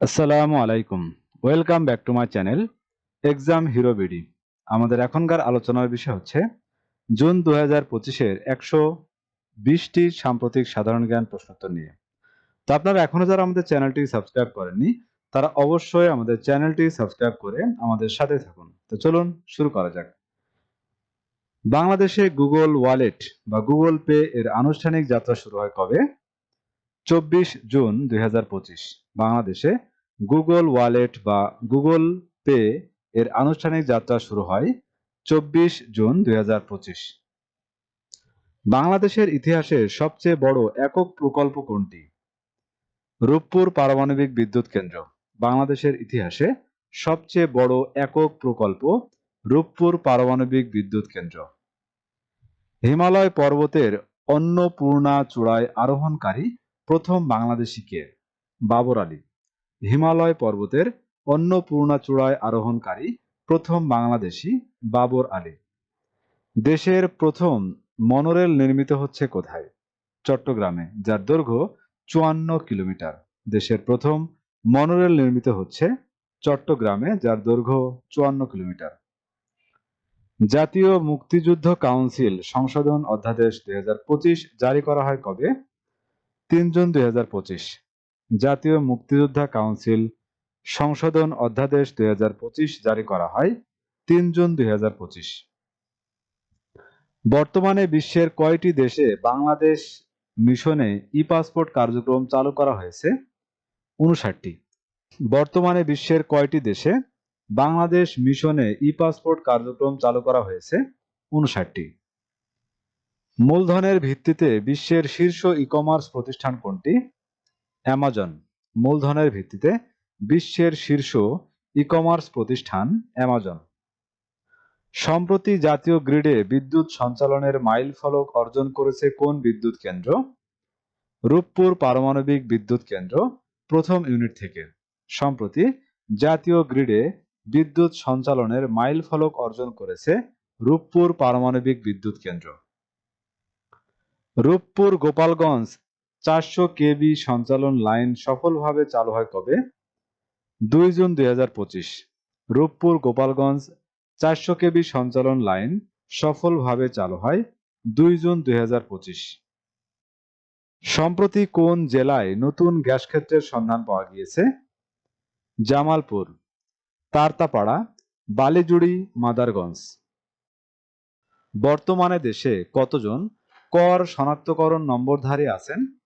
আসসালামু আলাইকুম। Welcome back to my channel exam hero BD আমাদের এখনকার আলোচনার বিষয় হচ্ছে, জুন দু হাজার পঁচিশের একশো বিশটি সাম্প্রতিক সাধারণ জ্ঞান প্রশ্নোত্তর নিয়ে। তো আপনারা এখনও যারা আমাদের চ্যানেলটি সাবস্ক্রাইব করেননি, তারা অবশ্যই আমাদের চ্যানেলটি সাবস্ক্রাইব করে আমাদের সাথে থাকুন। তো চলুন শুরু করা যাক। বাংলাদেশে গুগল ওয়ালেট বা গুগল পে এর আনুষ্ঠানিক যাত্রা শুরু হয় কবে? চব্বিশ জুন দুই হাজার পঁচিশ। বাংলাদেশে গুগল ওয়ালেট বা গুগল পে এর আনুষ্ঠানিক যাত্রা শুরু হয় চব্বিশ জুন দুই হাজার পঁচিশ। বাংলাদেশের ইতিহাসে সবচেয়ে বড় একক প্রকল্প কোনটি? রূপপুর পারমাণবিক বিদ্যুৎ কেন্দ্র। বাংলাদেশের ইতিহাসে সবচেয়ে বড় একক প্রকল্প রূপপুর পারমাণবিক বিদ্যুৎ কেন্দ্র। হিমালয় পর্বতের অন্নপূর্ণা চূড়ায় আরোহণকারী প্রথম বাংলাদেশি কে বাবর আলী। হিমালয় পর্বতের অন্নপূর্ণা চূড়ায় আরোহণকারী প্রথম বাংলাদেশি বাবর আলী। দেশের প্রথম মনোরেল নির্মিত হচ্ছে কোথায়? চট্টগ্রামে, যার দৈর্ঘ্য চুয়ান্ন কিলোমিটার। দেশের প্রথম মনোরেল নির্মিত হচ্ছে চট্টগ্রামে, যার দৈর্ঘ্য চুয়ান্ন কিলোমিটার। জাতীয় মুক্তিযুদ্ধ কাউন্সিল সংশোধন অধ্যাদেশ দুই হাজার পঁচিশ জারি করা হয় কবে? তিন জুন দুই হাজার পঁচিশ। জাতীয় মুক্তিযোদ্ধা কাউন্সিল সংশোধন অধ্যাদেশ দুই হাজার পঁচিশ জারি করা হয় তিন জুন দুই হাজার পঁচিশ। বর্তমানে বিশ্বের কয়টি দেশে বাংলাদেশ মিশনে ই পাসপোর্ট কার্যক্রম চালু করা হয়েছে? উনষাটটি। বর্তমানে বিশ্বের কয়টি দেশে বাংলাদেশ মিশনে ই পাসপোর্ট কার্যক্রম চালু করা হয়েছে? উনষাটটি। মূলধনের ভিত্তিতে বিশ্বের শীর্ষ ই কমার্স প্রতিষ্ঠান কোনটি? অ্যামাজন। মূলধনের ভিত্তিতে বিশ্বের শীর্ষ ই কমার্স প্রতিষ্ঠান অ্যামাজন। সম্প্রতি জাতীয় গ্রিডে বিদ্যুৎ সঞ্চালনের মাইল ফলক অর্জন করেছে কোন বিদ্যুৎ কেন্দ্র? রূপপুর পারমাণবিক বিদ্যুৎ কেন্দ্র, প্রথম ইউনিট থেকে। সম্প্রতি জাতীয় গ্রিডে বিদ্যুৎ সঞ্চালনের মাইল ফলক অর্জন করেছে রূপপুর পারমাণবিক বিদ্যুৎ কেন্দ্র। রূপপুর গোপালগঞ্জ চারশো কেবি সঞ্চালন লাইন সফলভাবে চালু হয় কবে? দুই জুন দুই হাজার পঁচিশ, রূপপুর গোপালগঞ্জ চারশো কেবি সঞ্চালন লাইন সফলভাবে চালু হয় দুই জুন দুই হাজার পঁচিশ। সম্প্রতি কোন জেলায় নতুন গ্যাস ক্ষেত্রের সন্ধান পাওয়া গিয়েছে? জামালপুর, তারতাপাড়া, বালিজুড়ি, মাদারগঞ্জ। বর্তমানে দেশে কতজন কর শনাক্তকরণ নম্বরধারী আছেন?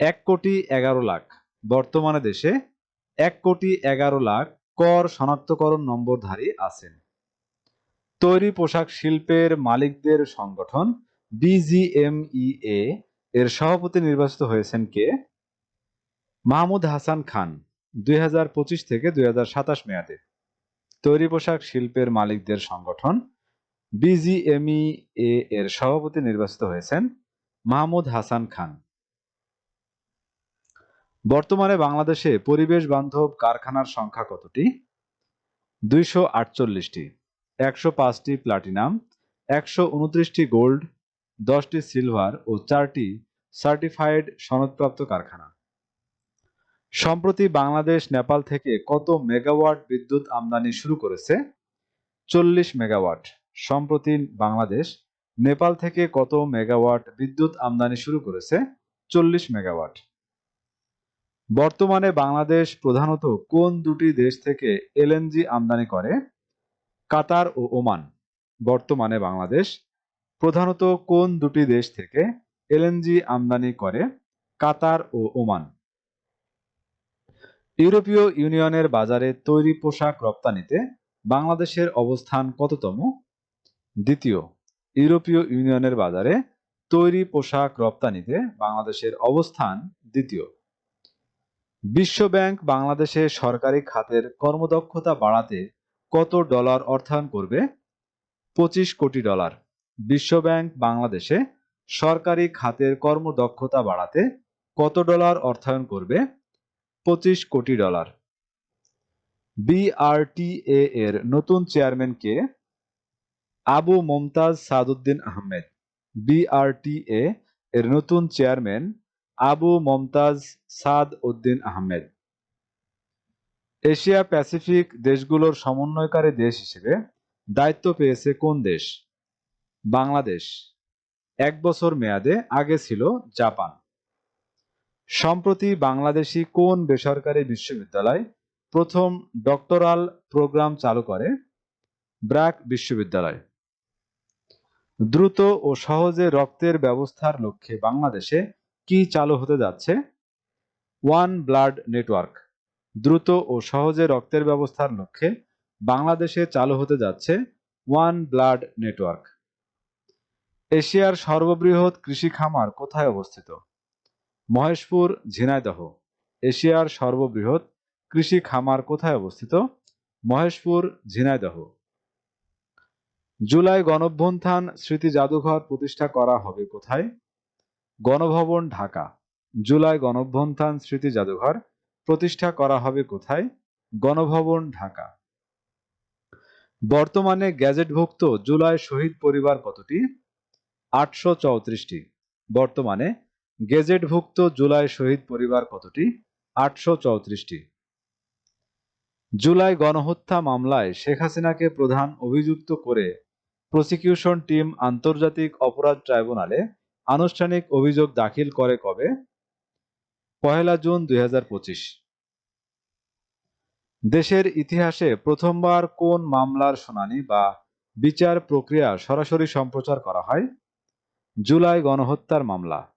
এক কোটি এগারো লাখ। বর্তমানে দেশে এক কোটি এগারো লাখ কর শনাক্তকরণ নম্বরধারী আছেন। তৈরি পোশাক শিল্পের মালিকদের সংগঠন বিজিএমইএ এর সভাপতি নির্বাচিত হয়েছেন কে? মাহমুদ হাসান খান, দুই হাজার পঁচিশ থেকে দুই হাজার সাতাশ মেয়াদে। তৈরি পোশাক শিল্পের মালিকদের সংগঠন বিজিএমইএ এর সভাপতি নির্বাচিত হয়েছেন মাহমুদ হাসান খান। বর্তমানে বাংলাদেশে পরিবেশ বান্ধব কারখানার সংখ্যা কতটি? দুইশো আটচল্লিশটি, একশো পাঁচটি প্লাটিনাম, একশো উনত্রিশটি গোল্ড, দশটি সিলভার ও চারটি সার্টিফাইড সনদপ্রাপ্ত কারখানা। সম্প্রতি বাংলাদেশ, নেপাল থেকে কত মেগাওয়াট বিদ্যুৎ আমদানি শুরু করেছে? চল্লিশ মেগাওয়াট। সম্প্রতি বাংলাদেশ, নেপাল থেকে কত মেগাওয়াট বিদ্যুৎ আমদানি শুরু করেছে? চল্লিশ মেগাওয়াট। বর্তমানে বাংলাদেশ প্রধানত কোন দুটি দেশ থেকে এলএনজি আমদানি করে? কাতার ও ওমান। বর্তমানে বাংলাদেশ প্রধানত কোন দুটি দেশ থেকে এলএনজি আমদানি করে? কাতার ও ওমান। ইউরোপীয় ইউনিয়নের বাজারে তৈরি পোশাক রপ্তানিতে বাংলাদেশের অবস্থান কততম? দ্বিতীয়, ইউরোপীয় ইউনিয়নের বাজারে তৈরি পোশাক রপ্তানিতে বাংলাদেশের অবস্থান দ্বিতীয়। বিশ্বব্যাংক বাংলাদেশে সরকারি খাতের কর্মদক্ষতা বাড়াতে কত ডলার অর্থায়ন করবে? পঁচিশ কোটি ডলার। বিশ্বব্যাংক বাংলাদেশে সরকারি খাতের কর্মদক্ষতা বাড়াতে কত ডলার অর্থায়ন করবে? পঁচিশ কোটি ডলার। বিআরটিএ এর নতুন চেয়ারম্যান কে? আবু মমতাজ সাদুদ্দিন আহমেদ। বিআরটিএ এর নতুন chairman Abu Momtaz Saad Uddin Ahmed. Asia Pacific দেশগুলোর সমন্বয়কারী দেশ হিসেবে দায়িত্ব পেয়েছে কোন দেশ? বাংলাদেশ। এক বছর মেয়াদে আগে ছিল জাপান। সম্প্রতি বাংলাদেশি কোন বেসরকারি বিশ্ববিদ্যালয় প্রথম ডক্টরাল প্রোগ্রাম চালু করে? ব্র্যাক বিশ্ববিদ্যালয়। দ্রুত ও সহজে রক্তের ব্যবস্থার লক্ষ্যে বাংলাদেশে কি চালু হতে যাচ্ছে? One blood network. দ্রুত ও সহজে রক্তের ব্যবস্থার লক্ষ্যে বাংলাদেশে চালু হতে যাচ্ছে ওয়ান ব্লাড নেটওয়ার্ক। এশিয়ার সর্ববৃহৎ কৃষি খামার কোথায় অবস্থিত? মহেশপুর, ঝিনাইদহ। এশিয়ার সর্ববৃহৎ কৃষি খামার কোথায় অবস্থিত? মহেশপুর, ঝিনাইদহ। জুলাই গণঅভ্যুত্থান স্মৃতি জাদুঘর প্রতিষ্ঠা করা হবে কোথায়? গণভবন ঢাকা, জুলাই গণঅভ্যুত্থান স্মৃতি জাদুঘর প্রতিষ্ঠা করা হবে কোথায়? গণভবন ঢাকা। বর্তমানে গ্যাজেটভুক্ত জুলাই শহীদ পরিবার কতটি? আটশো চৌত্রিশটি। বর্তমানে গেজেটভুক্ত জুলাই শহীদ পরিবার কতটি? আটশো চৌত্রিশটি। জুলাই গণহত্যা মামলায় শেখ হাসিনাকে প্রধান অভিযুক্ত করে প্রসিকিউশন টিম আন্তর্জাতিক অপরাধ ট্রাইব্যুনালে আনুষ্ঠানিক অভিযোগ দাখিল করে কবে? পহেলা জুন দুই হাজার পঁচিশ। দেশের ইতিহাসে প্রথমবার কোন মামলার শুনানি বা বিচার প্রক্রিয়া সরাসরি সম্প্রচার করা হয়? জুলাই গণহত্যার মামলা।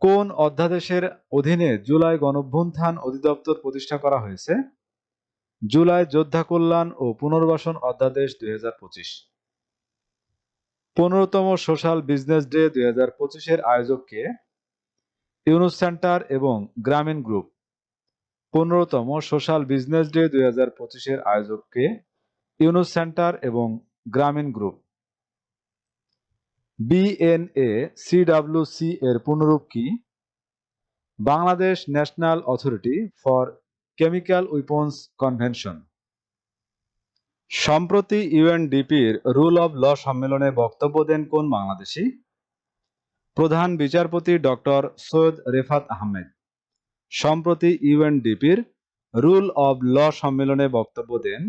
কোন অধ্যাদেশের অধীনে জুলাই গণঅভ্যুত্থান অধিদপ্তর প্রতিষ্ঠা করা হয়েছে? জুলাই যোদ্ধা কল্যাণ ও পুনর্বাসন অধ্যাদেশ দুই হাজার পঁচিশ। পনেরোতম সোশ্যাল বিজনেস ডে দুই হাজার পঁচিশের আয়োজককে ইউনুস সেন্টার এবং গ্রামীণ গ্রুপ। পনেরোতম সোশ্যাল বিজনেস ডে দুই হাজার পঁচিশের আয়োজককে ইউনুস সেন্টার এবং গ্রামীণ গ্রুপ। বিএনএ সিডাব্লিউসি এর পুনরূপ কি? Bangladesh national authority for chemical weapons convention. সম্প্রতি ইউএনডিপির রুল অব ল সম্মেলনে বক্তব্য দেন কোন বাংলাদেশি? প্রধান বিচারপতি ডক্টর সৈয়দ রেফাত আহমেদ। সম্প্রতি ইউএনডিপির রুল অব ল সম্মেলনে বক্তব্য দেন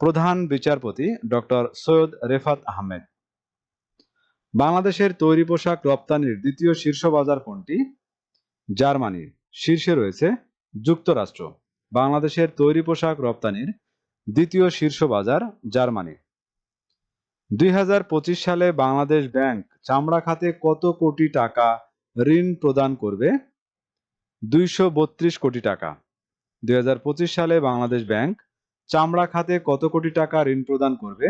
প্রধান বিচারপতি ডক্টর সৈয়দ রেফাত আহমেদ। বাংলাদেশের তৈরি পোশাক রপ্তানির দ্বিতীয় শীর্ষ বাজার কোনটি? জার্মানির। শীর্ষে রয়েছে যুক্তরাষ্ট্র। বাংলাদেশের তৈরি পোশাক রপ্তানির দ্বিতীয় শীর্ষ বাজার, জার্মানি। দুই হাজার পঁচিশ সালে বাংলাদেশ ব্যাংক চামড়া খাতে কত কোটি টাকা ঋণ প্রদান করবে? দুইশো বত্রিশ কোটি টাকা। দুই হাজার পঁচিশ সালে বাংলাদেশ ব্যাংক চামড়া খাতে কত কোটি টাকা ঋণ প্রদান করবে?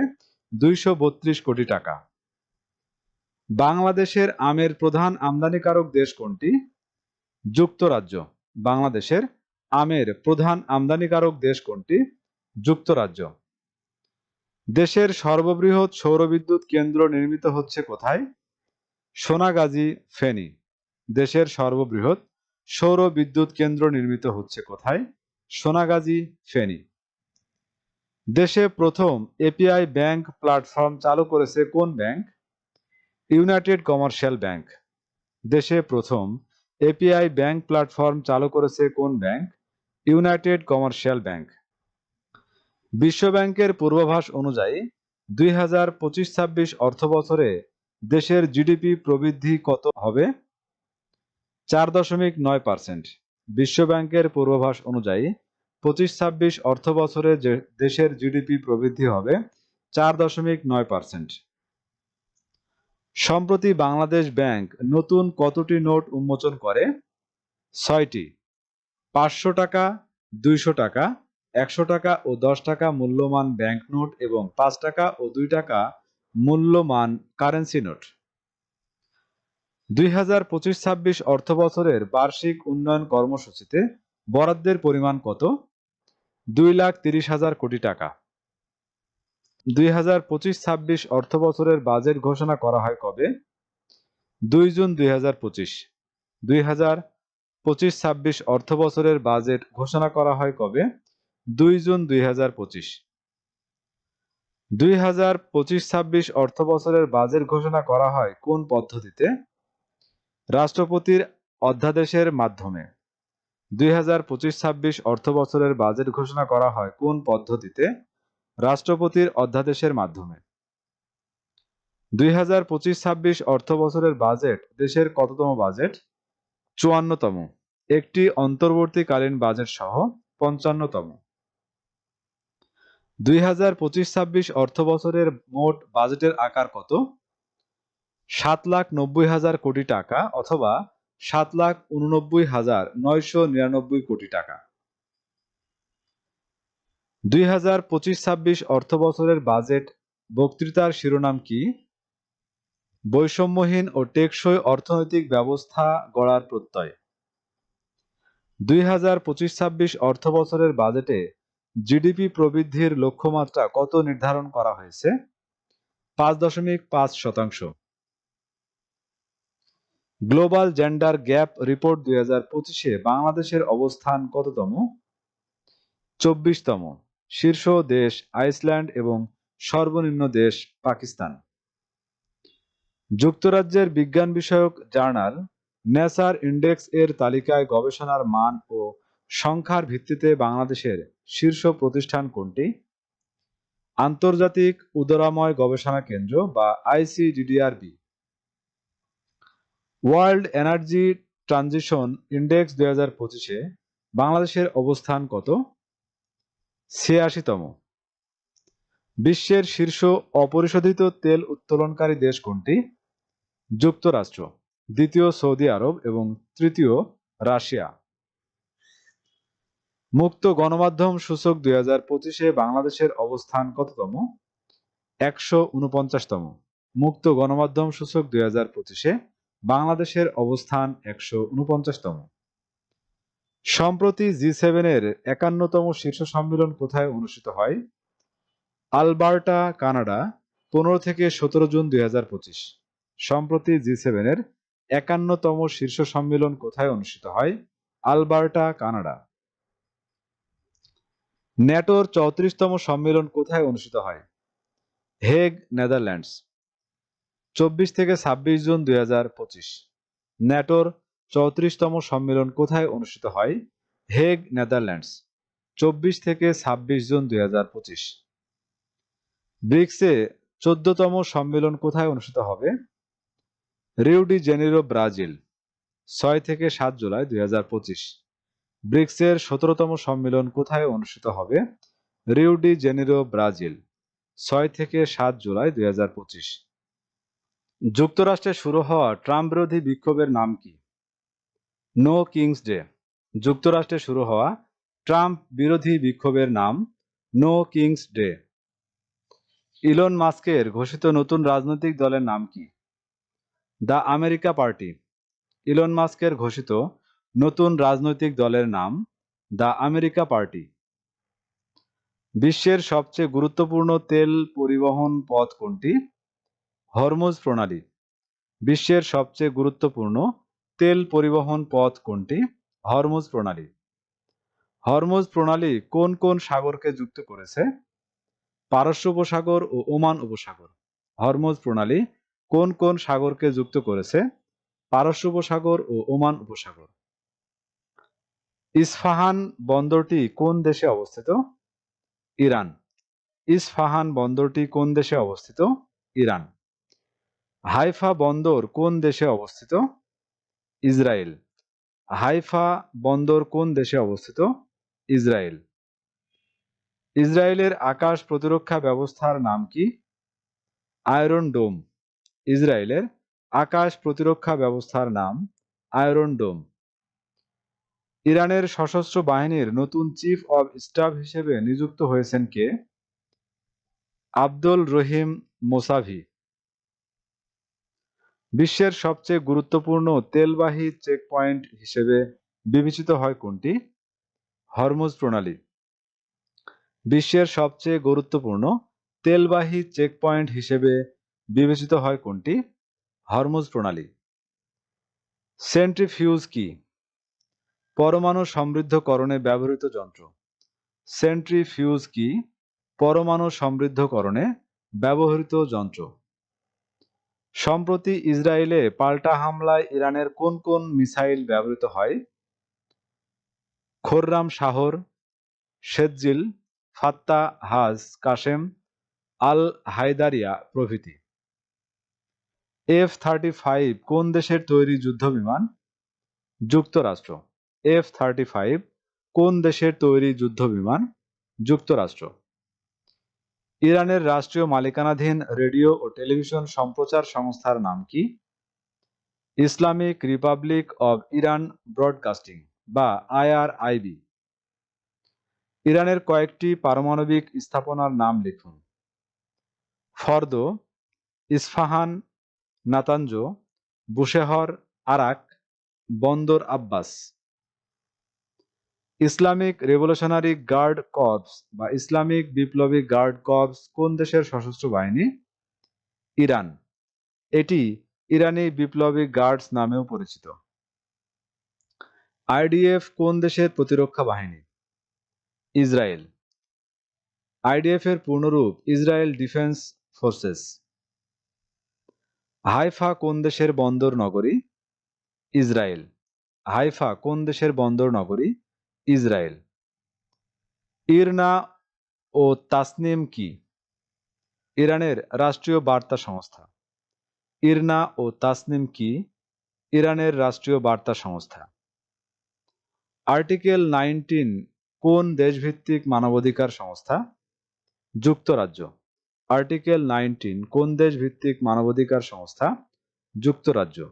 দুইশো বত্রিশ কোটি টাকা। বাংলাদেশের আমের প্রধান আমদানিকারক দেশ কোনটি? যুক্তরাজ্য। বাংলাদেশের আমের প্রধান আমদানিকারক দেশ কোনটি? যুক্তরাজ্য। দেশের সর্ববৃহৎ সৌরবিদ্যুৎ কেন্দ্র নির্মিত হচ্ছে কোথায়? সোনাগাজী, ফেনী। দেশের সর্ববৃহৎ সৌর বিদ্যুৎ কেন্দ্র নির্মিত হচ্ছে কোথায়? সোনাগাজী, ফেনী। দেশে প্রথম এপিআই ব্যাংক প্ল্যাটফর্ম চালু করেছে কোন ব্যাংক? United commercial bank. দেশে প্রথম এপিআই ব্যাংক প্ল্যাটফর্ম চালু করেছে কোন ব্যাংক? United commercial bank. বিশ্বব্যাংকের পূর্বাভাস অনুযায়ী দুই হাজার পঁচিশ ছাব্বিশ অর্থ বছরে দেশের জিডিপি প্রবৃদ্ধি কত হবে? চার দশমিক নয় পার্সেন্ট। বিশ্বব্যাংকের পূর্বাভাস অনুযায়ী পঁচিশ ছাব্বিশ অর্থ বছরে দেশের জিডিপি প্রবৃদ্ধি হবে চার দশমিক নয় পার্সেন্ট। সম্প্রতি বাংলাদেশ ব্যাংক নতুন কতটি নোট উন্মোচন করে? ছয়টি। পাঁচশো টাকা, দুইশো টাকা একশো টাকা ও দশ টাকা মূল্যমান ব্যাংক নোট এবং পাঁচ টাকা ও দুই টাকা মূল্যমান কারেন্সি নোট। দুই হাজার পঁচিশ ছাব্বিশ অর্থ বছরের বার্ষিক উন্নয়ন কর্মসূচিতে বরাদ্দের পরিমাণ কত? দুই লাখ তিরিশ হাজার কোটি টাকা। দুই হাজার পঁচিশ ছাব্বিশ অর্থ বছরের বাজেট ঘোষণা করা হয় কবে? দুই জুন দুই হাজার পঁচিশ। দুই হাজার পঁচিশ ছাব্বিশ অর্থ বছরের বাজেট ঘোষণা করা হয় কবে? দুই জুন দুই হাজার পঁচিশ। দুই হাজার পঁচিশ ছাব্বিশ অর্থ বছরের বাজেট ঘোষণা করা হয় কোন পদ্ধতিতে? রাষ্ট্রপতির অধ্যাদেশের মাধ্যমে। দুই হাজার পঁচিশ ছাব্বিশ অর্থ বছরের বাজেট ঘোষণা করা হয় কোন পদ্ধতিতে? রাষ্ট্রপতির অধ্যাদেশের মাধ্যমে। দুই হাজার পঁচিশ ছাব্বিশ অর্থ বছরের বাজেট দেশের কততম বাজেট? চুয়ান্নতম। একটি অন্তর্বর্তীকালীন বাজেট সহ পঞ্চান্নতম। দুই হাজার পঁচিশ ছাব্বিশ অর্থ বছরের মোট বাজেটের আকার কত? সাত লাখ নব্বই হাজার কোটি টাকা অথবা সাত লাখ উননব্বই হাজার নয়শো নিরানব্বই কোটি টাকা। দুই হাজার পঁচিশ ছাব্বিশ অর্থ বছরের বাজেট বক্তৃতার শিরোনাম কি? বৈষম্যহীন ও টেকসই অর্থনৈতিক ব্যবস্থা গড়ার প্রত্যয়। দুই হাজার পঁচিশ ছাব্বিশ অর্থ বছরের বাজেটে জিডিপি প্রবৃদ্ধির লক্ষ্যমাত্রা কত নির্ধারণ করা হয়েছে? পাঁচ দশমিক পাঁচ শতাংশ। গ্লোবাল জেন্ডার গ্যাপ রিপোর্ট দুই হাজার পঁচিশে বাংলাদেশের অবস্থান কততম? চব্বিশতম। শীর্ষ দেশ আইসল্যান্ড এবং সর্বনিম্ন দেশ পাকিস্তান। যুক্তরাজ্যের বিজ্ঞান বিষয়ক জার্নাল নেচার ইন্ডেক্স এর তালিকায় গবেষণার মান ও সংখ্যার ভিত্তিতে বাংলাদেশের শীর্ষ প্রতিষ্ঠান কোনটি? আন্তর্জাতিক উদরাময় গবেষণা কেন্দ্র বা ICDDRB. World energy transition index দুই হাজার পঁচিশে বাংলাদেশের অবস্থান কত? ছিয়াশিতম। বিশ্বের শীর্ষ অপরিশোধিত তেল উত্তোলনকারী দেশ কোনটি? যুক্তরাষ্ট্র, দ্বিতীয় সৌদি আরব এবং তৃতীয় রাশিয়া। মুক্ত গণমাধ্যম সূচক দুই হাজার পঁচিশে বাংলাদেশের অবস্থান কততম? একশো উনপঞ্চাশতম। মুক্ত গণমাধ্যম সূচক দুই হাজার পঁচিশে বাংলাদেশের অবস্থান একশো উনপঞ্চাশতম। সম্প্রতি জি সেভেনের একান্নতম শীর্ষ সম্মেলন কোথায় অনুষ্ঠিত হয়? আলবার্টা, কানাডা, পনেরো থেকে সতেরো জুন দুই হাজার পঁচিশ। সম্প্রতি জি সেভেনের একান্নতম শীর্ষ সম্মেলন কোথায় অনুষ্ঠিত হয়? Alberta, Canada. ন্যাটোর চৌত্রিশতম সম্মেলন কোথায় অনুষ্ঠিত হয়? Hague, Netherlands. চব্বিশ থেকে ছাব্বিশ জুন দুই হাজার পঁচিশ। ন্যাটোর চৌত্রিশতম সম্মেলন কোথায় অনুষ্ঠিত হয়? Hague, Netherlands. চব্বিশ থেকে ছাব্বিশ জুন দুই হাজার পঁচিশ। ব্রিক্সে চোদ্দতম সম্মেলন কোথায় অনুষ্ঠিত হবে? Rio de Janeiro, Brazil. ছয় থেকে সাত জুলাই দুই হাজার পঁচিশ। ব্রিক্সের সতেরোতম সম্মেলন কোথায় অনুষ্ঠিত হবে? রিউডি জেনিরো, ব্রাজিল, ছয় থেকে সাত জুলাই দুই হাজার পঁচিশ। যুক্তরাষ্ট্রে শুরু হওয়া ট্রাম্প বিরোধী বিক্ষোভের নাম কি? No kings day. যুক্তরাষ্ট্রে শুরু হওয়া ট্রাম্প বিরোধী বিক্ষোভের নাম নো কিংস ডে। ইলন মাস্কের ঘোষিত নতুন রাজনৈতিক দলের নাম কি? The America party. ইলন মাস্কের ঘোষিত নতুন রাজনৈতিক দলের নাম, দ্য আমেরিকা পার্টি। বিশ্বের সবচেয়ে গুরুত্বপূর্ণ তেল পরিবহন পথ কোনটি? হরমুজ প্রণালী। বিশ্বের সবচেয়ে গুরুত্বপূর্ণ তেল পরিবহন পথ কোনটি? হরমুজ প্রণালী। হরমুজ প্রণালী কোন কোন সাগরকে যুক্ত করেছে? পারস্য উপসাগর ও ওমান উপসাগর। হরমুজ প্রণালী কোন কোন সাগরকে যুক্ত করেছে? পারস্য উপসাগর ও ওমান উপসাগর। ইস্ফাহান বন্দরটি কোন দেশে অবস্থিত? ইরান। ইস্ফাহান বন্দরটি কোন দেশে অবস্থিত? ইরান। হাইফা বন্দর কোন দেশে অবস্থিত? ইসরায়েল। হাইফা বন্দর কোন দেশে অবস্থিত? ইসরায়েল। ইসরায়েলের আকাশ প্রতিরক্ষা ব্যবস্থার নাম কি? Iron dome. ইসরায়েলের আকাশ প্রতিরক্ষা ব্যবস্থার নাম আয়রন ডোম। ইরানের সশস্ত্র বাহিনীর নতুন চিফ অব স্টাফ হিসেবে নিযুক্ত হয়েছেন কে? আব্দুল রহিম মোসাভি। বিশ্বের সবচেয়ে গুরুত্বপূর্ণ তেলবাহী চেকপয়েন্ট হিসেবে বিবেচিত হয় কোনটি? হরমুজ প্রণালী। বিশ্বের সবচেয়ে গুরুত্বপূর্ণ তেলবাহী চেকপয়েন্ট হিসেবে বিবেচিত হয় কোনটি? হরমুজ প্রণালী। সেন্ট্রিফিউজ কি? পরমাণু সমৃদ্ধকরণে ব্যবহৃত যন্ত্র। সেন্ট্রিফিউজ কি? পরমাণু সমৃদ্ধকরণে ব্যবহৃত যন্ত্র। সম্প্রতি ইসরায়েলে পাল্টা হামলায় ইরানের কোন কোন মিসাইল ব্যবহৃত হয়? খোররাম শাহর শেদজিল ফাত্তা হাজ কাশেম, আল হায়দারিয়া প্রভৃতি। এফ থার্টি ফাইভ কোন দেশের তৈরি যুদ্ধ বিমান যুক্তরাষ্ট্র। এফ থার্টি ফাইভ কোন দেশের তৈরি যুদ্ধ বিমান? যুক্তরাষ্ট্র। ইরানের রাষ্ট্রীয় মালিকানাধীন রেডিও ও টেলিভিশন সম্প্রচার সংস্থার নাম কি? Islamic republic of Iran broadcasting বা আইআরআইবি ইরানের কয়েকটি পারমাণবিক স্থাপনার নাম লিখুন। ফর্দ, Isfahan Natanz Bushehr, Arak, Bandar Abbas. Islamic revolutionary guard corps বা ইসলামিক বিপ্লবী গার্ড কর্পস কোন দেশের সশস্ত্র বাহিনী? ইরান। এটি ইরানি বিপ্লবী গার্ডস নামেও পরিচিত। আইডিএফ কোন দেশের প্রতিরক্ষা বাহিনী? ইসরায়েল। আইডিএফ এর পূর্ণরূপ ইসরায়েল ডিফেন্স ফোর্সেস। হাইফা কোন দেশের বন্দর নগরী? ইসরায়েল। হাইফা কোন দেশের বন্দর নগরী? ইসরায়েল। ইরনা ও তাসনিম কি? ইরানের রাষ্ট্রীয় বার্তা সংস্থা। ইরনা ও তাসনিম কি? ইরানের রাষ্ট্রীয় বার্তা সংস্থা। আর্টিকেল নাইনটিন কোন দেশভিত্তিক মানবাধিকার সংস্থা? যুক্তরাজ্য। আর্টিকেল নাইনটিন কোন দেশভিত্তিক মানবাধিকার সংস্থা? যুক্তরাজ্য।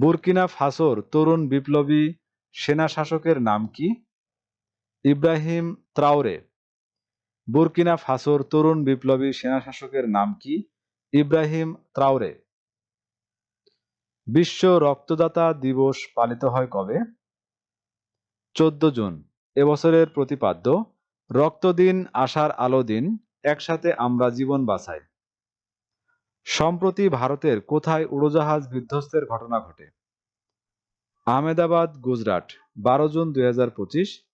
বুরকিনা ফাসোর তরুণ বিপ্লবী সেনা শাসকের নাম কি? ইব্রাহিম ত্রাওরে বুরকিনা ফাসোর তরুণ বিপ্লবী সেনা শাসকের নাম কি? ইব্রাহিম ত্রাওরে বিশ্ব রক্তদাতা দিবস পালিত হয় কবে? চোদ্দ জুন এবছরের প্রতিপাদ্য, রক্তদিন আশার আলো দিন, একসাথে আমরা জীবন বাঁচাই। সম্প্রতি ভারতের কোথায় উড়োজাহাজ বিধ্বস্তের ঘটনা ঘটে? আহমেদাবাদ, গুজরাট, বারো জুন দুই হাজার পঁচিশ।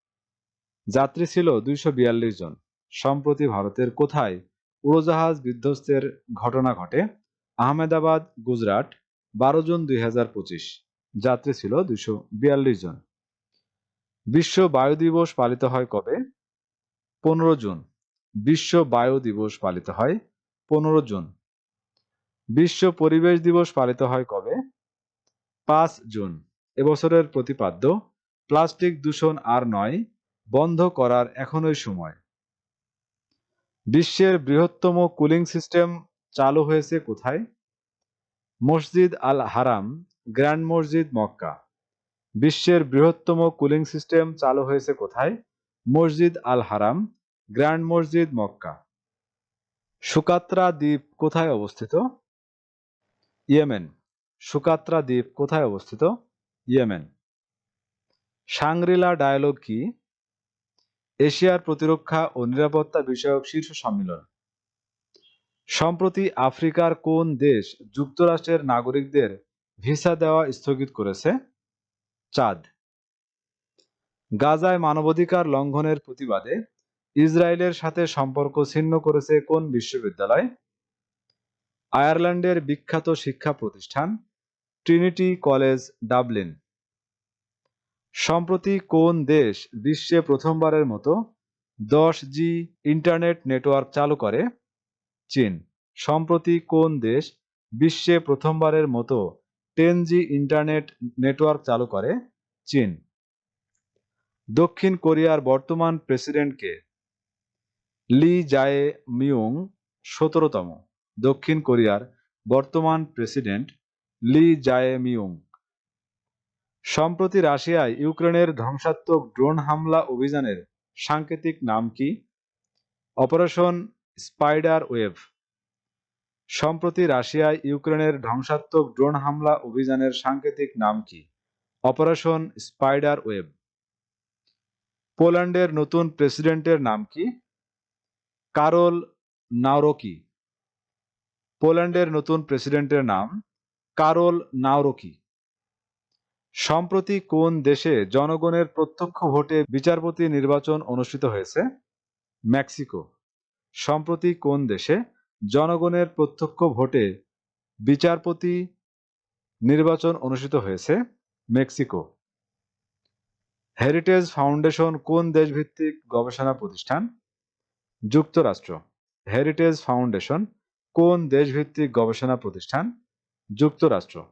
যাত্রী ছিল দুইশো বিয়াল্লিশ জন। সম্প্রতি ভারতের কোথায় উড়োজাহাজ বিধ্বস্তের ঘটনা ঘটে? আহমেদাবাদ, গুজরাট, বারো জুন দুই হাজার পঁচিশ। যাত্রী ছিল দুইশো বিয়াল্লিশ জন। বিশ্ব বায়ু দিবস পালিত হয় কবে? পনেরো জুন। বিশ্ব বায়ু দিবস পালিত হয় পনেরো জুন। বিশ্ব পরিবেশ দিবস পালিত হয় কবে? পাঁচ জুন। এবছরের প্রতিপাদ্য, প্লাস্টিক দূষণ আর নয়, বন্ধ করার এখনই সময়। বিশ্বের বৃহত্তম কুলিং সিস্টেম চালু হয়েছে কোথায়? মসজিদ আল হারাম, গ্র্যান্ড মসজিদ মক্কা। বিশ্বের বৃহত্তম কুলিং সিস্টেম চালু হয়েছে কোথায়? মসজিদ আল হারাম, গ্র্যান্ড মসজিদ মক্কা। সুকাত্রা দ্বীপ কোথায় অবস্থিত? ইয়েমেন। সুকাত্রা দ্বীপ কোথায় অবস্থিত? ইয়েমেন। সাংরিলা ডায়ালগ কি? এশিয়ার প্রতিরক্ষা ও নিরাপত্তা বিষয়ক শীর্ষ সম্মেলন। সম্প্রতি আফ্রিকার কোন দেশ যুক্তরাষ্ট্রের নাগরিকদের ভিসা দেওয়া স্থগিত করেছে? চাঁদ। গাজায় মানবাধিকার লঙ্ঘনের প্রতিবাদে ইসরায়েলের সাথে সম্পর্ক ছিন্ন করেছে কোন বিশ্ববিদ্যালয়? আয়ারল্যান্ডের বিখ্যাত শিক্ষা প্রতিষ্ঠান। ট্রিনিটি কলেজ ডাবলিন সম্প্রতি কোন দেশ বিশ্বে প্রথমবারের মতো দশ জি ইন্টারনেট নেটওয়ার্ক চালু করে? চীন। সম্প্রতি কোন দেশ বিশ্বে প্রথমবারের মতো টেন জি ইন্টারনেট নেটওয়ার্ক চালু করে? চীন। দক্ষিণ কোরিয়ার বর্তমান প্রেসিডেন্টকে লি জায়ে মিউং সতেরোতম। দক্ষিণ কোরিয়ার বর্তমান প্রেসিডেন্ট লি জায়ে মিউং সম্প্রতি রাশিয়ায় ইউক্রেনের ধ্বংসাত্মক ড্রোন হামলা অভিযানের সাংকেতিক নাম কি? অপারেশন স্পাইডার ওয়েভ সম্প্রতি রাশিয়ায় ইউক্রেনের ধ্বংসাত্মক ড্রোন হামলা অভিযানের সাংকেতিক নাম কি? অপারেশন স্পাইডার ওয়েব পোল্যান্ডের নতুন প্রেসিডেন্টের নাম কি? কারল নাওরকি। পোল্যান্ডের নতুন প্রেসিডেন্টের নাম কারল নাওরকি। সম্প্রতি কোন দেশে জনগণের প্রত্যক্ষ ভোটে বিচারপতি নির্বাচন অনুষ্ঠিত হয়েছে? মেক্সিকো। সম্প্রতি কোন দেশে জনগণের প্রত্যক্ষ ভোটে বিচারপতি নির্বাচন অনুষ্ঠিত হয়েছে? মেক্সিকো। হেরিটেজ ফাউন্ডেশন কোন দেশভিত্তিক গবেষণা প্রতিষ্ঠান? যুক্তরাষ্ট্র। হেরিটেজ ফাউন্ডেশন কোন দেশভিত্তিক গবেষণা প্রতিষ্ঠান? যুক্তরাষ্ট্র।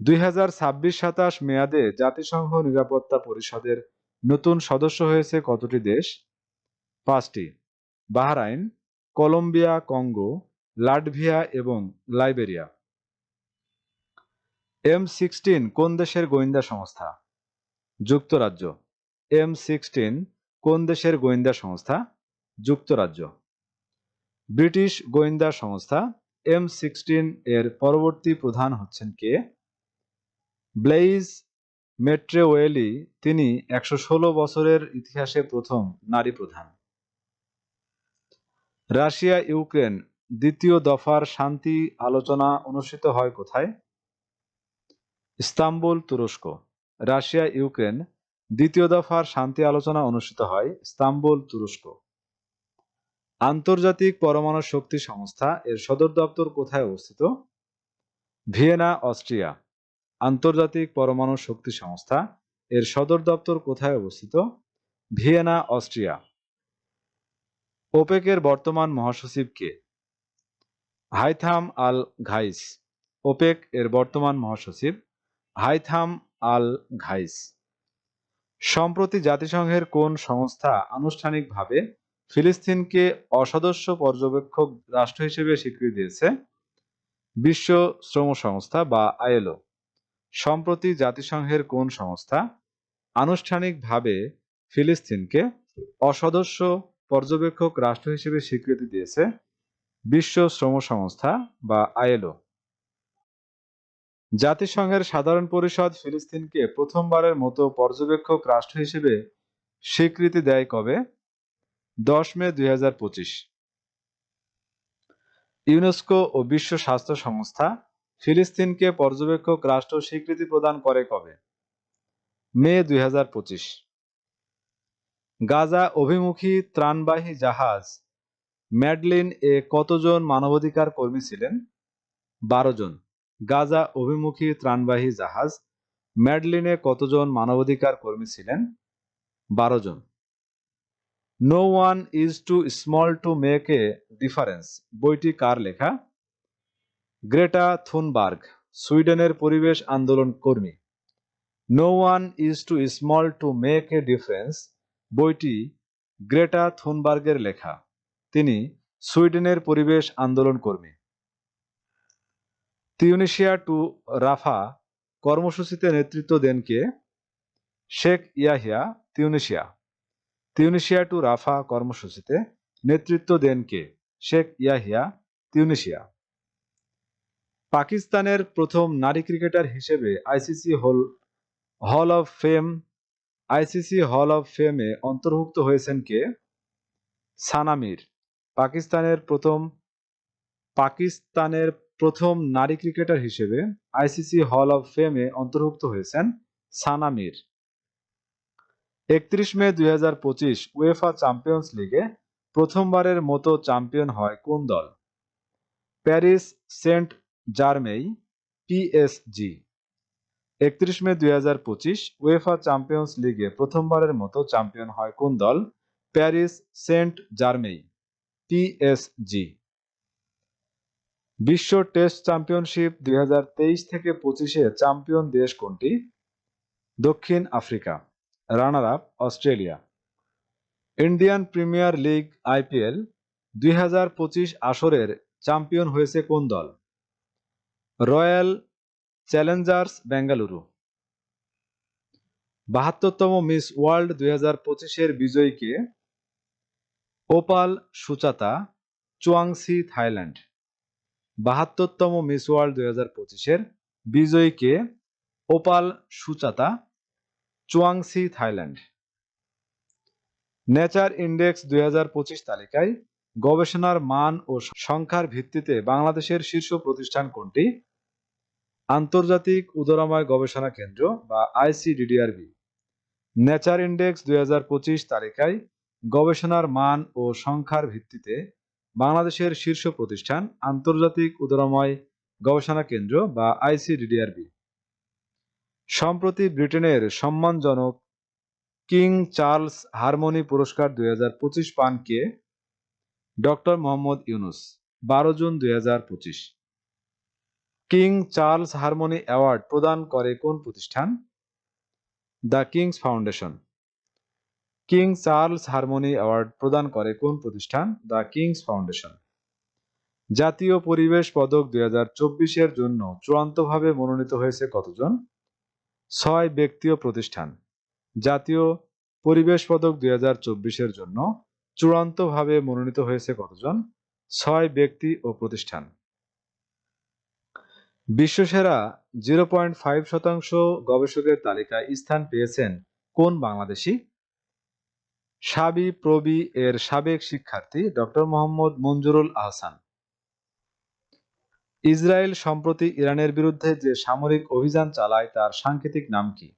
দুই হাজার ছাব্বিশ সাতাশ মেয়াদে জাতিসংঘ নিরাপত্তা পরিষদের নতুন সদস্য হয়েছে কতটি দেশ? পাঁচটি। বাহরাইন, কলম্বিয়া, কঙ্গো, লাটভিয়া এবং লাইবেরিয়া। এম সিক্সটিন কোন দেশের গোয়েন্দা সংস্থা? যুক্তরাজ্য। এম সিক্সটিন কোন দেশের গোয়েন্দা সংস্থা? যুক্তরাজ্য। ব্রিটিশ গোয়েন্দা সংস্থা এম সিক্সটিন এর পরবর্তী প্রধান হচ্ছেন কে? ব্লেইজ মেট্রেওয়েলি, তিনি একশো ষোলো বছরের ইতিহাসে প্রথম নারী প্রধান। রাশিয়া, ইউক্রেন, দ্বিতীয় দফার শান্তি আলোচনা অনুষ্ঠিত হয় কোথায়? ইস্তাম্বুল, তুরস্ক। রাশিয়া, ইউক্রেন, দ্বিতীয় দফার শান্তি আলোচনা অনুষ্ঠিত হয় ইস্তাম্বুল, তুরস্ক। আন্তর্জাতিক পরমাণু শক্তি সংস্থা এর সদর দপ্তর কোথায় অবস্থিত? Vienna, Austria. আন্তর্জাতিক পরমাণু শক্তি সংস্থা এর সদর দপ্তর কোথায় অবস্থিত? Vienna, Austria. ওপেকের বর্তমান মহাসচিব কে? হাইথাম আল ঘাইস। ওপেক এর বর্তমান মহাসচিব হাইথাম আল ঘাইস। সম্প্রতি জাতিসংঘের কোন সংস্থা আনুষ্ঠানিকভাবে ফিলিস্তিনকে অসদস্য পর্যবেক্ষক রাষ্ট্র হিসেবে স্বীকৃতি দিয়েছে বিশ্ব শ্রম সংস্থা বা আইএলও। সম্প্রতি জাতিসংঘের কোন সংস্থা আনুষ্ঠানিকভাবে ফিলিস্তিনকে অসদস্য পর্যবেক্ষক রাষ্ট্র হিসেবে স্বীকৃতি দিয়েছে বিশ্ব শ্রম সংস্থা বা আইএলও। জাতিসংঘের সাধারণ পরিষদ ফিলিস্তিনকে প্রথমবারের মতো পর্যবেক্ষক রাষ্ট্র হিসেবে স্বীকৃতি দেয় কবে? দশ মে দুই হাজার পঁচিশ। ইউনেস্কো ও বিশ্ব স্বাস্থ্য সংস্থা ফিলিস্তিনকে পর্যবেক্ষক রাষ্ট্র স্বীকৃতি প্রদান করে কবে? মে দুই হাজার পঁচিশ। গাজা অভিমুখী ত্রাণবাহী জাহাজ ম্যাডলিন এ কতজন মানবাধিকার কর্মী ছিলেন? বারো জন। গাজা অভিমুখী ত্রাণবাহী জাহাজ ম্যাডলিনে কতজন মানবাধিকার কর্মী ছিলেন? বারো জন। No one is too small to make a difference বইটি কার লেখা? গ্রেটা থুনবার্গ, সুইডেনের পরিবেশ আন্দোলন কর্মী। No one is too small to make a difference বইটি গ্রেটা থুনবার্গের লেখা। তিনি সুইডেনের পরিবেশ আন্দোলন কর্মী। তিউনিশিয়া টু রাফা কর্মসূচিতে নেতৃত্ব দেন কে? Sheikh Yahya, Tunisia. Tunisia to Rafah কর্মসূচিতে নেতৃত্ব দেন কে? Sheikh Yahya Tunisia. পাকিস্তানের প্রথম নারী ক্রিকেটার হিসেবে ICC hall hall of fame ICC hall of ফেমে অন্তর্ভুক্ত হয়েছেন কে? সানামির পাকিস্তানের প্রথম পাকিস্তানের প্রথম নারী ক্রিকেটার হিসেবে আইসিসি হল অফ ফেমে অন্তর্ভুক্ত হয়েছেন সানামির একত্রিশ মে দুই উয়েফা চ্যাম্পিয়ন্স লিগে প্রথমবারের মতো চ্যাম্পিয়ন হয় কোন দল? প্যারিস, সেন্ট জার্মেই পিএসজি একত্রিশ মে দুই উয়েফা চ্যাম্পিয়ন্স লিগে প্রথমবারের মতো চ্যাম্পিয়ন হয় কোন দল? প্যারিস, সেন্ট জার্মেই পিএসজি বিশ্ব টেস্ট চ্যাম্পিয়নশিপ দুই হাজার তেইশ থেকে পঁচিশে চ্যাম্পিয়ন দেশ কোনটি? দক্ষিণ Africa. Runner up Australia. Indian premier league IPL দুই হাজার পঁচিশ আসরের চ্যাম্পিয়ন হয়েছে কোন দল? Royal challengers Bengaluru. বাহাত্তরতম miss world দুই হাজার পঁচিশের বিজয়ীকে ওপাল সুচাতা, চুয়াংসি, থাইল্যান্ড। বাহাত্তরতম মিস ওয়ার্ল্ড দুই হাজার পঁচিশের বিজয়ীকে Opal Suchata Chuangsri, Thailand. Nature index দুই হাজার পঁচিশ তালিকায় গবেষণার মান ও সংখ্যার ভিত্তিতে বাংলাদেশের শীর্ষ প্রতিষ্ঠান কোনটি? আন্তর্জাতিক উদরাময় গবেষণা কেন্দ্র বা আইসিডিডিআরবি নেচার ইন্ডেক্স দুই হাজার পঁচিশ তালিকায় গবেষণার মান ও সংখ্যার ভিত্তিতে বাংলাদেশের শীর্ষ প্রতিষ্ঠান আন্তর্জাতিক উদরাময় গবেষণা কেন্দ্র বা আইসিডিডিআরবি সম্প্রতি ব্রিটেনের সম্মানজনক কিং চার্লস হারমোনি পুরস্কার দুই হাজার পঁচিশ পান কে ডক্টর মোহাম্মদ ইউনুস বারো জুন দুই কিং চার্লস হারমোনি অ্যাওয়ার্ড প্রদান করে কোন প্রতিষ্ঠান? The king's foundation. King Charles harmony award প্রদান করে কোন প্রতিষ্ঠান? The king's foundation. জাতীয় পরিবেশ পদক দুই চব্বিশের জন্য চূড়ান্তভাবে মনোনীত হয়েছে কতজন? ছয় ব্যক্তি ও প্রতিষ্ঠান। জাতীয় পরিবেশ পদক দুই হাজার চব্বিশের জন্য চূড়ান্তভাবে মনোনীত হয়েছে কতজন? ছয় ব্যক্তি ও প্রতিষ্ঠান। বিশ্বসেরা জিরো পয়েন্ট ফাইভ শতাংশ গবেষকের তালিকায় স্থান পেয়েছেন কোন বাংলাদেশি? সাবি প্রবি এর সাবেক শিক্ষার্থী ডক্টর মোহাম্মদ মঞ্জুরুল আহসান। ইসরায়েল সম্প্রতি ইরানের বিরুদ্ধে যে সামরিক অভিযান চালায়, তার সাংকেতিক নাম কি?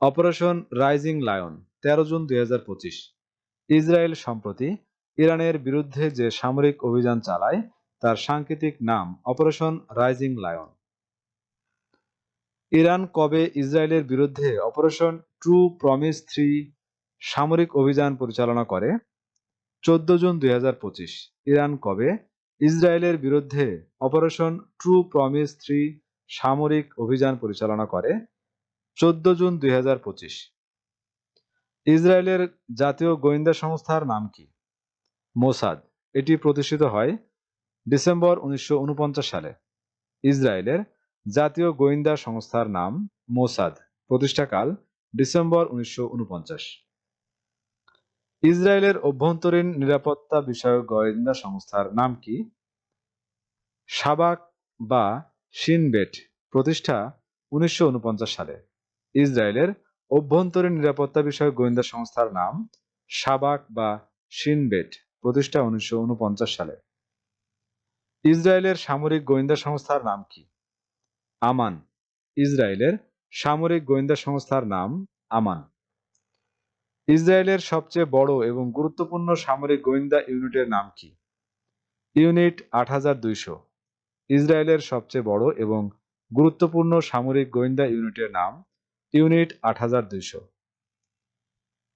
অপারেশন রাইজিং লায়ন, তেরো জুন দুই হাজার পঁচিশ। ইসরায়েল সম্প্রতি ইরানের বিরুদ্ধে যে সামরিক অভিযান চালায়, তার সাংকেতিক নাম অপারেশন রাইজিং লায়ন। ইরান কবে ইসরায়েলের বিরুদ্ধে অপারেশন ট্রু প্রমিস থ্রি সামরিক অভিযান পরিচালনা করে? চোদ্দ জুন দুই হাজার পঁচিশ। ইরান কবে ইসরায়েলের বিরুদ্ধে অপারেশন ট্রু প্রমিস থ্রি সামরিক অভিযান পরিচালনা করে চোদ্দ জুন দুই হাজার পঁচিশ। ইসরায়েলের জাতীয় গোয়েন্দা সংস্থার নাম কি? মোসাদ। এটি প্রতিষ্ঠিত হয় ডিসেম্বর উনিশশো ঊনপঞ্চাশ সালে। ইসরায়েলের জাতীয় গোয়েন্দা সংস্থার নাম মোসাদ। প্রতিষ্ঠাকাল ডিসেম্বর উনিশশো ঊনপঞ্চাশ ইসরায়েলের অভ্যন্তরীণ নিরাপত্তা বিষয়ক গোয়েন্দা সংস্থার নাম কি? সাবাক বা শিনবেট প্রতিষ্ঠা উনিশশো উনপঞ্চাশ সালে। ইসরায়েলের অভ্যন্তরীণ নিরাপত্তা বিষয়ক গোয়েন্দা সংস্থার নাম সাবাক বা শিনবেট প্রতিষ্ঠা উনিশশো ঊনপঞ্চাশ সালে। ইসরায়েলের সামরিক গোয়েন্দা সংস্থার নাম কি? আমান। ইসরায়েলের সামরিক গোয়েন্দা সংস্থার নাম আমান। ইসরায়েলের সবচেয়ে বড় এবং গুরুত্বপূর্ণ সামরিক গোয়েন্দা ইউনিটের নাম কি? ইউনিট আট হাজার দুইশো। ইসরায়েলের সবচেয়ে বড় এবং গুরুত্বপূর্ণ সামরিক গোয়েন্দা ইউনিটের নাম ইউনিট আট হাজার দুইশো।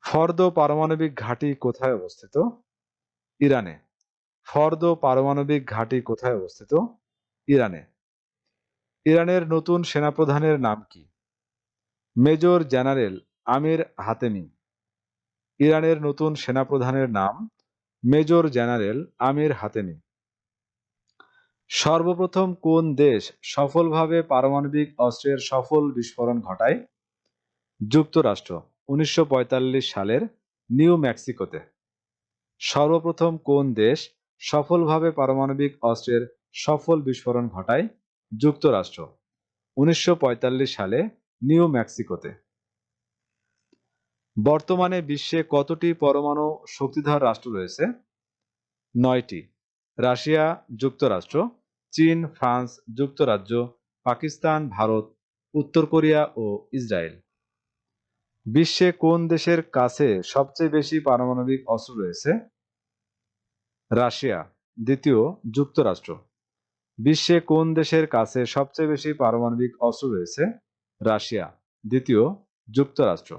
ফর্দ পারমাণবিক ঘাঁটি কোথায় অবস্থিত? ইরানে। ফর্দ পারমাণবিক ঘাঁটি কোথায় অবস্থিত? ইরানে। ইরানের নতুন সেনাপ্রধানের নাম কি? Major general Amir Hatami. ইরানের নতুন সেনাপ্রধানের নাম মেজর জেনারেল আমির হাতেমি। সর্বপ্রথম কোন দেশ সফলভাবে পারমাণবিক অস্ত্রের সফল বিস্ফোরণ ঘটায়? যুক্তরাষ্ট্র, উনিশশো পঁয়তাল্লিশ সালের নিউ মেক্সিকোতে। সর্বপ্রথম কোন দেশ সফলভাবে পারমাণবিক অস্ত্রের সফল বিস্ফোরণ ঘটায়? যুক্তরাষ্ট্র, উনিশশো পঁয়তাল্লিশ সালে নিউ মেক্সিকোতে। বর্তমানে বিশ্বে কতটি পরমাণু শক্তিধর রাষ্ট্র রয়েছে? নয়টি। রাশিয়া, যুক্তরাষ্ট্র, চীন, ফ্রান্স, যুক্তরাজ্য, পাকিস্তান, ভারত, উত্তর কোরিয়া ও ইসরায়েল। বিশ্বে কোন দেশের কাছে সবচেয়ে বেশি পারমাণবিক অস্ত্র রয়েছে? রাশিয়া, দ্বিতীয়, যুক্তরাষ্ট্র। বিশ্বে কোন দেশের কাছে সবচেয়ে বেশি পারমাণবিক অস্ত্র রয়েছে? রাশিয়া, দ্বিতীয়, যুক্তরাষ্ট্র।